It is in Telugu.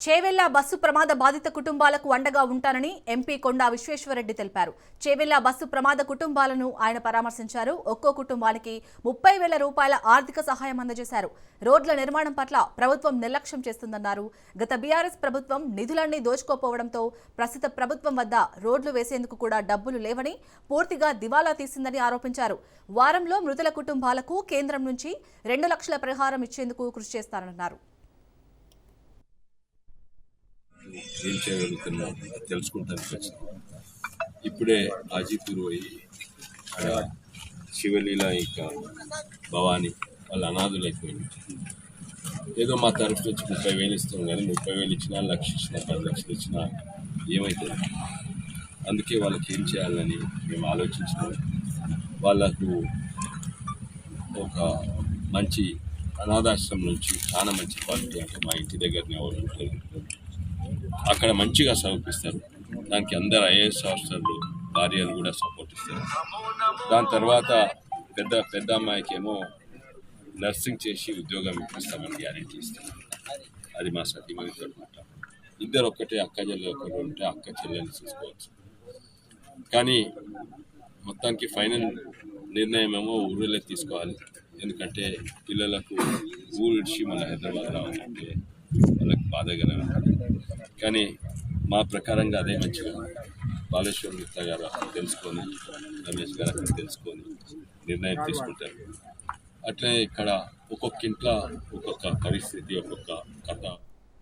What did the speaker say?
చేవెళ్ళ బస్సు ప్రమాద బాధిత కుటుంబాలకు అండగా ఉంటానని ఎంపీ కొండా విశ్వేశ్వరరెడ్డి తెలిపారు. చేవెళ్ళ బస్సు ప్రమాద కుటుంబాలను ఆయన పరామర్శించారు. ఒక్కో కుటుంబానికి ముప్పై వేల రూపాయల ఆర్థిక సహాయం అందజేశారు. రోడ్ల నిర్మాణం పట్ల ప్రభుత్వం నిర్లక్ష్యం చేస్తుందన్నారు. గత బీఆర్ఎస్ ప్రభుత్వం నిధులన్నీ దోచుకోపోవడంతో ప్రస్తుత ప్రభుత్వం వద్ద రోడ్లు వేసేందుకు కూడా డబ్బులు లేవని పూర్తిగా దివాలా తీసిందని ఆరోపించారు. వారంలో మృతుల కుటుంబాలకు కేంద్రం నుంచి రెండు లక్షల పరిహారం ఇచ్చేందుకు కృషి చేస్తానన్నారు. ఏం చేయగలుగుతున్నాం తెలుసుకుంటానికి ఖచ్చితంగా ఇప్పుడే హాజీపూర్ పోయి అక్కడ శివలీల ఇంకా భవానీ వాళ్ళ అనాథులు అయిపోయింది ఏదో మా తరఫు నుంచి ముప్పై వేలు ఇస్తాం కానీ ముప్పై వేలు ఇచ్చినా లక్ష ఇచ్చినా పది లక్షలు ఇచ్చినా ఏమవుతుంది అందుకే వాళ్ళకి ఏం చేయాలని మేము ఆలోచించినాం. వాళ్ళకు ఒక మంచి అనాథాశ్రమం నుంచి చాలా మంచి క్వాలిటీ అంటే మా ఇంటి దగ్గరనే వాళ్ళు ఉంటారు? అక్కడ మంచిగా సమర్పిస్తారు దానికి అందరు ఐఏఎస్ ఆఫీసర్లు భార్యలు కూడా సపోర్ట్ ఇస్తారు. దాని తర్వాత పెద్ద పెద్ద అమ్మాయికి ఏమో నర్సింగ్ చేసి ఉద్యోగం ఇప్పిస్తామని గ్యారెంటీ ఇస్తాం అది మా సతీమణితో అనమాట. ఇద్దరు ఒక్కటే అక్క చెల్లెలు ఒకరు ఉంటే అక్క చెల్లెలు చూసుకోవచ్చు. కానీ మొత్తానికి ఫైనల్ నిర్ణయం ఏమో ఊళ్ళో తీసుకోవాలి. ఎందుకంటే పిల్లలకు ఊరు ఇడిచి మన హైదరాబాద్ రావాలంటే వాళ్ళకి ఉంటుంది కానీ మా ప్రకారంగా అదే మంచిగా బాలేశ్వర్ మిత్ర గారు అక్కడ తెలుసుకొని రమేష్ గారు అక్కడ తెలుసుకొని నిర్ణయం తీసుకుంటారు. అట్లే ఇక్కడ ఒక్కొక్క ఇంట్లో ఒక్కొక్క పరిస్థితి ఒక్కొక్క కథ